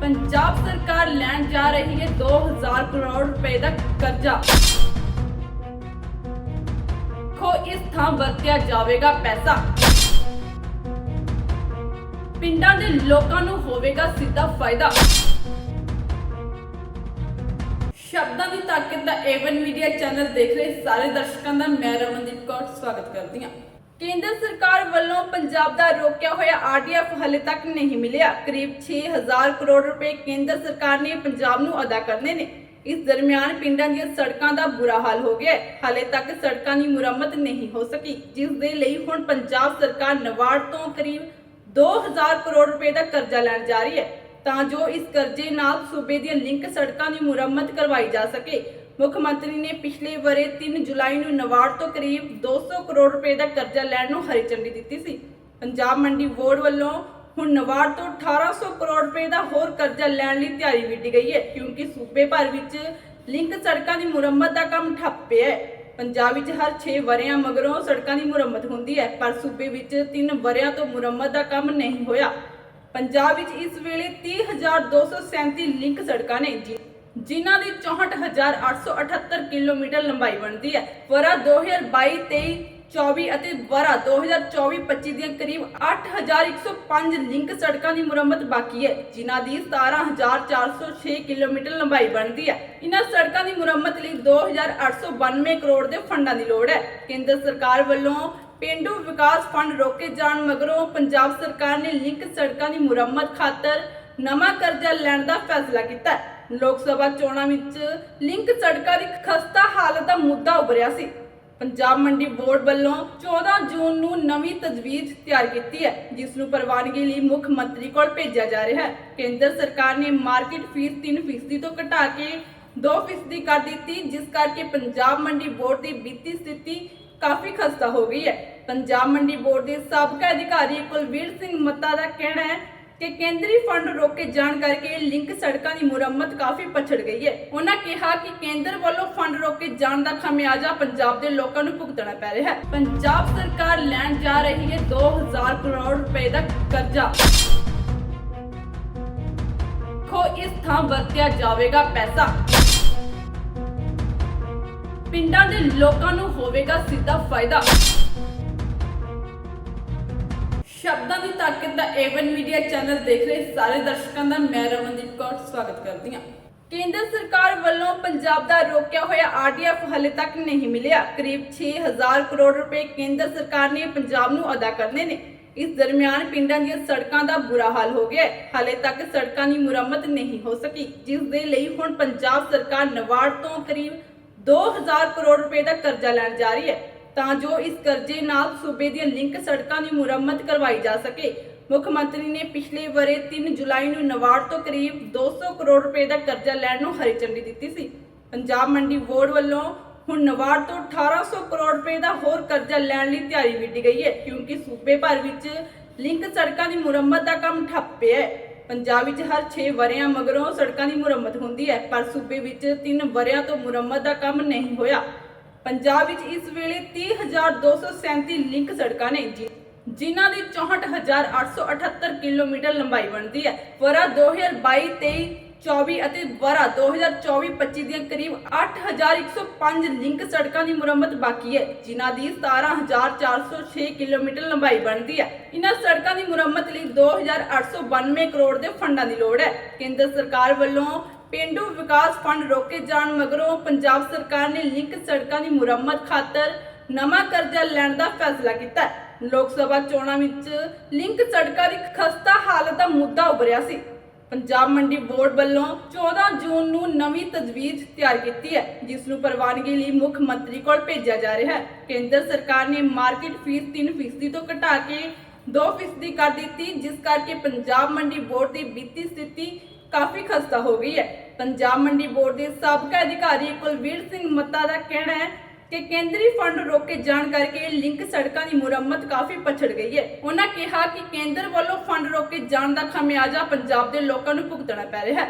ਪੰਜਾਬ ਸਰਕਾਰ ਲੈਣ ਜਾ ਰਹੀ ਹੈ 2000 ਕਰੋੜ ਰੁਪਏ ਦਾ ਕਰਜ਼ਾ। ਖੋ ਇਸ ਥਾਂ ਵਰਤਿਆ ਜਾਵੇਗਾ ਪੈਸਾ। ਪਿੰਡਾਂ ਦੇ ਲੋਕਾਂ ਨੂੰ ਹੋਵੇਗਾ ਸਿੱਧਾ ਫਾਇਦਾ। ਸ਼ਬਦਾਂ ਦੀ ਤਾਕਤ ਦਾ ਏਵਨ ਮੀਡੀਆ ਚੈਨਲ ਦੇਖ ਰਹੇ ਸਾਰੇ ਦਰਸ਼ਕਾਂ ਦਾ, ਮੈਂ ਰਮਨਦੀਪ ਕੌਰ, ਸਵਾਗਤ ਕਰਦੀ ਹਾਂ। ਕੇਂਦਰ ਸਰਕਾਰ ਵੱਲੋਂ ਪੰਜਾਬ ਦਾ ਰੋਕਿਆ ਹੋਇਆ ਆਰਡੀਐਫ ਹਲੇ ਤੱਕ ਨਹੀਂ ਮਿਲਿਆ। ਕਰੀਬ 6000 ਕਰੋੜ ਰੁਪਏ ਕੇਂਦਰ ਸਰਕਾਰ ਨੇ ਪੰਜਾਬ ਨੂੰ ਅਦਾ ਕਰਨੇ ਨੇ। ਇਸ ਦਰਮਿਆਨ ਪਿੰਡਾਂ ਦੀਆਂ ਸੜਕਾਂ ਦਾ ਬੁਰਾ ਹਾਲ ਹੋ ਗਿਆ ਹਾਲੇ ਤੱਕ ਸੜਕਾਂ ਦੀ ਮੁਰੰਮਤ ਨਹੀਂ ਹੋ ਸਕੀ। ਜਿਸ ਦੇ ਲਈ ਹੁਣ ਪੰਜਾਬ ਸਰਕਾਰ ਨਵਾੜ ਤੋਂ ਕਰੀਬ 2000 ਕਰੋੜ ਰੁਪਏ ਦਾ ਕਰਜ਼ਾ ਲੈਣ ਜਾ ਰਹੀ ਹੈ। ਤਾਂ ਜੋ ਇਸ ਕਰਜ਼ੇ ਨਾਲ ਸੂਬੇ ਦੀਆਂ ਲਿੰਕ ਸੜਕਾਂ ਦੀ ਮੁਰੰਮਤ ਕਰਵਾਈ ਜਾ ਸਕੇ। ਮੁੱਖ ਮੰਤਰੀ ਨੇ ਪਿਛਲੇ ਵਰੇ 3 ਜੁਲਾਈ ਨੂੰ ਨਵਾੜ ਤੋਂ ਕਰੀਬ 200 ਕਰੋੜ ਰੁਪਏ ਦਾ ਕਰਜ਼ਾ ਲੈਣ ਨੂੰ ਹਰੀ ਝੰਡੀ ਦਿੱਤੀ ਸੀ। ਪੰਜਾਬ ਮੰਡੀ ਬੋਰਡ ਵੱਲੋਂ ਹੁਣ ਨਵਾੜ ਤੋਂ 1800 ਕਰੋੜ ਰੁਪਏ ਦਾ ਹੋਰ ਕਰਜ਼ਾ ਲੈਣ ਲਈ ਤਿਆਰੀ ਵਿੱਢੀ ਗਈ ਹੈ, ਕਿਉਂਕਿ ਸੂਬੇ ਭਰ ਵਿੱਚ ਲਿੰਕ ਸੜਕਾਂ ਦੀ ਮੁਰੰਮਤ ਦਾ ਕੰਮ ਠੱਪ ਪਿਆ ਹੈ। ਪੰਜਾਬ ਵਿੱਚ ਹਰ 6 ਵਰਿਆਂ ਮਗਰੋਂ ਸੜਕਾਂ ਦੀ ਮੁਰੰਮਤ ਹੁੰਦੀ ਹੈ, ਪਰ ਸੂਬੇ ਵਿੱਚ 3 ਵਰਿਆਂ ਤੋਂ ਮੁਰੰਮਤ ਦਾ ਕੰਮ ਨਹੀਂ ਹੋਇਆ। ਪੰਜਾਬ ਵਿੱਚ ਇਸ ਵੇਲੇ 30237 ਲਿੰਕ ਸੜਕਾਂ ਨੇ, ਜਿ- ਜਿਨ੍ਹਾਂ ਦੀ 64878 ਕਿਲੋਮੀਟਰ ਲੰਬਾਈ ਬਣਦੀ ਹੈ। ਵਰਾ 2022-23 24 ਅਤੇ ਵਰਾ 2024-25 ਦੀਆਂ ਕਰੀਬ 8105 ਲਿੰਕ ਸੜਕਾਂ ਦੀ ਮੁਰੰਮਤ ਬਾਕੀ ਹੈ, ਜਿਨ੍ਹਾਂ ਦੀ 17406 ਕਿਲੋਮੀਟਰ ਲੰਬਾਈ ਬਣਦੀ ਹੈ। ਇਨ੍ਹਾਂ ਸੜਕਾਂ ਦੀ ਮੁਰੰਮਤ ਲਈ 2892 ਕਰੋੜ ਦੇ ਫੰਡਾਂ ਦੀ ਲੋੜ ਹੈ। ਕੇਂਦਰ ਸਰਕਾਰ ਵੱਲੋਂ ਪੇਂਡੂ ਵਿਕਾਸ ਫੰਡ ਰੋਕੇ ਜਾਣ ਮਗਰੋਂ ਪੰਜਾਬ ਸਰਕਾਰ ਨੇ ਲਿੰਕ ਸੜਕਾਂ ਦੀ ਮੁਰੰਮਤ ਖਾਤਰ ਨਵਾਂ ਕਰਜ਼ਾ ਲੈਣ ਦਾ ਫੈਸਲਾ ਕੀਤਾ ਹੈ। ਲੋਕ ਸਭਾ ਚੋਣਾਂ ਵਿੱਚ ਲਿੰਕ ਸੜਕਾਂ ਦੀ ਖਸਤਾ ਹਾਲਤ ਦਾ ਮੁੱਦਾ ਉੱਭਰਿਆ ਸੀ। ਪੰਜਾਬ ਮੰਡੀ ਬੋਰਡ ਵੱਲੋਂ 14 ਜੂਨ ਨੂੰ ਨਵੀਂ ਤਜਵੀਜ਼ ਤਿਆਰ ਕੀਤੀ ਹੈ, ਜਿਸ ਨੂੰ ਪ੍ਰਵਾਨਗੀ ਲਈ ਮੁੱਖ ਮੰਤਰੀ ਕੋਲ ਭੇਜਿਆ ਜਾ ਰਿਹਾ ਹੈ। ਕੇਂਦਰ ਸਰਕਾਰ ਨੇ ਮਾਰਕੀਟ ਫੀਸ 3% ਤੋਂ ਘਟਾ ਕੇ 2% ਕਰ ਦਿੱਤੀ, ਜਿਸ ਕਰਕੇ ਪੰਜਾਬ ਮੰਡੀ ਬੋਰਡ ਦੀ ਵਿੱਤੀ ਸਥਿਤੀ ਕਾਫੀ ਖਸਤਾ ਹੋ ਗਈ ਹੈ। ਪੰਜਾਬ ਮੰਡੀ ਬੋਰਡ ਦੇ ਸਾਬਕਾ ਅਧਿਕਾਰੀ ਕੁਲਵੀਰ ਸਿੰਘ ਮੱਤਾ ਦਾ ਕਹਿਣਾ ਹੈ ਕਿ ਕੇਂਦਰੀ ਫੰਡ ਰੋਕੇ ਜਾਣ ਕਰਕੇ ਲਿੰਕ ਸੜਕਾਂ ਦੀ ਮੁਰੰਮਤ ਕਾਫੀ ਪਛੜ ਗਈ ਹੈ। ਉਹਨਾਂ ਕਿਹਾ ਕਿ ਕੇਂਦਰ ਵੱਲੋਂ ਫੰਡ ਰੋਕੇ ਜਾਣ ਦਾ ਖਮਿਆਜਾ ਪੰਜਾਬ ਦੇ ਲੋਕਾਂ ਨੂੰ ਭੁਗਤਣਾ ਪੈ ਰਿਹਾ ਹੈ। ਪੰਜਾਬ ਸਰਕਾਰ ਲੈਣ ਜਾ ਰਹੀ ਹੈ 2000 ਕਰੋੜ ਰੁਪਏ ਦਾ ਕਰਜ਼ਾ। ਖੋ ਇਸ ਥਾਂ ਵਰਤਿਆ ਜਾਵੇਗਾ ਪੈਸਾ। ਪਿੰਡਾਂ ਦੇ ਲੋਕਾਂ ਨੂੰ ਹੋਵੇਗਾ ਸਿੱਧਾ ਫਾਇਦਾ। ਸ਼ਬਦਾਂ ਦੀ ਤਾਕਤ ਦਾ ਏਵਨ ਮੀਡੀਆ ਚੈਨਲ ਦੇਖ ਰਹੇ ਸਾਰੇ ਦਰਸ਼ਕਾਂ ਦਾ ਮੈਂ ਰਮਨਦੀਪ ਕੌਰ ਸਵਾਗਤ ਕਰਦੀ ਹਾਂ। ਕੇਂਦਰ ਸਰਕਾਰ ਵੱਲੋਂ ਪੰਜਾਬ ਦਾ ਰੋਕਿਆ ਹੋਇਆ ਆਰਡੀਐਫ ਹਲੇ ਤੱਕ ਨਹੀਂ ਮਿਲਿਆ। ਕਰੀਬ 6000 ਕਰੋੜ ਰੁਪਏ ਕੇਂਦਰ ਸਰਕਾਰ ਨੇ ਪੰਜਾਬ ਨੂੰ ਅਦਾ ਕਰਨੇ ਨੇ। ਇਸ ਦਰਮਿਆਨ ਪਿੰਡਾਂ ਦੀਆਂ ਸੜਕਾਂ ਦਾ ਬੁਰਾ ਹਾਲ ਹੋ ਗਿਆ ਹਾਲੇ ਤੱਕ ਸੜਕਾਂ ਦੀ ਮੁਰੰਮਤ ਨਹੀਂ ਹੋ ਸਕੀ। ਜਿਸ ਦੇ ਲਈ ਹੁਣ ਪੰਜਾਬ ਸਰਕਾਰ ਨਵਾੜ ਤੋਂ ਕਰੀਬ 2000 ਕਰੋੜ ਰੁਪਏ ਦਾ ਕਰਜ਼ਾ ਲੈਣ ਜਾ ਰਹੀ ਹੈ। ਤਾਂ ਜੋ ਇਸ ਕਰਜ਼ੇ ਨਾਲ ਸੂਬੇ ਦੀਆਂ ਲਿੰਕ ਸੜਕਾਂ ਦੀ ਮੁਰੰਮਤ ਕਰਵਾਈ ਜਾ ਸਕੇ। ਮੁੱਖ ਮੰਤਰੀ ਨੇ ਪਿਛਲੇ ਵਰੇ 3 ਜੁਲਾਈ ਨੂੰ ਨਵਾੜ ਤੋਂ ਕਰੀਬ 200 ਕਰੋੜ ਰੁਪਏ ਦਾ ਕਰਜ਼ਾ ਲੈਣ ਨੂੰ ਹਰੀ ਝੰਡੀ ਦਿੱਤੀ ਸੀ। ਪੰਜਾਬ ਮੰਡੀ ਬੋਰਡ ਵੱਲੋਂ ਹੁਣ ਨਵਾੜ ਤੋਂ 1800 ਕਰੋੜ ਰੁਪਏ ਦਾ ਹੋਰ ਕਰਜ਼ਾ ਲੈਣ ਲਈ ਤਿਆਰੀ ਵਿੱਢੀ ਗਈ ਹੈ, ਕਿਉਂਕਿ ਸੂਬੇ ਭਰ ਵਿੱਚ ਲਿੰਕ ਸੜਕਾਂ ਦੀ ਮੁਰੰਮਤ ਦਾ ਕੰਮ ਠੱਪ ਪਿਆ ਹੈ। ਪੰਜਾਬ ਵਿੱਚ ਹਰ 6 ਵਰਿਆਂ ਮਗਰੋਂ ਸੜਕਾਂ ਦੀ ਮੁਰੰਮਤ ਹੁੰਦੀ ਹੈ, ਪਰ ਸੂਬੇ ਵਿੱਚ 3 ਵਰਿਆਂ ਤੋਂ ਮੁਰੰਮਤ ਦਾ ਕੰਮ ਨਹੀਂ ਹੋਇਆ। ਪੰਜਾਬ ਵਿੱਚ ਇਸ ਵੇਲੇ 30237 ਲਿੰਕ ਸੜਕਾਂ ਨੇ ਜਿਨ੍ਹਾਂ ਦੀ 64878 ਕਿਲੋਮੀਟਰ ਲੰਬਾਈ ਬਣਦੀ ਹੈ। ਵਰਾ 2022-23 24 ਅਤੇ ਵਰਾ 2024-25 ਦੀਆਂ ਕਰੀਬ 8105 ਲਿੰਕ ਸੜਕਾਂ ਦੀ ਮੁਰੰਮਤ ਬਾਕੀ ਹੈ, ਜਿਨ੍ਹਾਂ ਦੀ 17406 ਕਿਲੋਮੀਟਰ ਲੰਬਾਈ ਬਣਦੀ ਹੈ। ਇਨ੍ਹਾਂ ਸੜਕਾਂ ਦੀ ਮੁਰੰਮਤ ਲਈ 2892 ਕਰੋੜ ਦੇ ਫੰਡਾਂ ਦੀ ਲੋੜ ਹੈ। ਕੇਂਦਰ ਸਰਕਾਰ ਵੱਲੋਂ ਪੇਂਡੂ ਵਿਕਾਸ ਫੰਡ ਰੋਕੇ ਜਾਣ ਮਗਰੋਂ ਪੰਜਾਬ ਸਰਕਾਰ ਨੇ ਲਿੰਕ ਸੜਕਾਂ ਦੀ ਮੁਰੰਮਤ ਖਾਤਰ ਨਵਾਂ ਕਰਜ਼ਾ ਲੈਣ ਦਾ ਫੈਸਲਾ ਕੀਤਾ ਲੋਕ ਸਭਾ ਚੋਣਾਂ ਵਿੱਚ ਲਿੰਕ ਸੜਕਾਂ ਦੀ ਖਸਤਾ ਹਾਲਤ ਦਾ ਮੁੱਦਾ ਉੱਭਰਿਆ ਸੀ। ਪੰਜਾਬ ਮੰਡੀ ਬੋਰਡ ਵੱਲੋਂ 14 ਜੂਨ ਨੂੰ ਨਵੀਂ ਤਜਵੀਜ਼ ਤਿਆਰ ਕੀਤੀ ਹੈ, ਜਿਸ ਨੂੰ ਪ੍ਰਵਾਨਗੀ ਲਈ ਮੁੱਖ ਮੰਤਰੀ ਕੋਲ ਭੇਜਿਆ ਜਾ ਰਿਹਾ ਹੈ। ਕੇਂਦਰ ਸਰਕਾਰ ਨੇ ਮਾਰਕੀਟ ਫੀਸ 3% ਤੋਂ ਘਟਾ ਕੇ 2% ਕਰ ਦਿੱਤੀ, ਜਿਸ ਕਰਕੇ ਪੰਜਾਬ ਮੰਡੀ ਬੋਰਡ ਦੀ ਵਿੱਤੀ ਸਥਿਤੀ ਕਾਫੀ ਖਸਤਾ ਹੋ ਗਈ ਹੈ। ਪੰਜਾਬ ਮੰਡੀ ਬੋਰਡ ਦੇ ਸਾਬਕਾ ਅਧਿਕਾਰੀ ਕੁਲਵੀਰ ਸਿੰਘ ਮੱਤਾ ਦਾ ਕਹਿਣਾ ਹੈ ਕਿ ਕੇਂਦਰੀ ਫੰਡ ਰੋਕੇ ਜਾਣ ਕਰਕੇ ਲਿੰਕ ਸੜਕਾਂ ਦੀ ਮੁਰੰਮਤ ਕਾਫੀ ਪਛੜ ਗਈ ਹੈ। ਉਹਨਾਂ ਕਿਹਾ ਕਿ ਕੇਂਦਰ ਵੱਲੋਂ ਫੰਡ ਰੋਕੇ ਜਾਣ ਦਾ ਖਮਿਆਜਾ ਪੰਜਾਬ ਦੇ ਲੋਕਾਂ ਨੂੰ ਭੁਗਤਣਾ ਪੈ ਰਿਹਾ ਹੈ।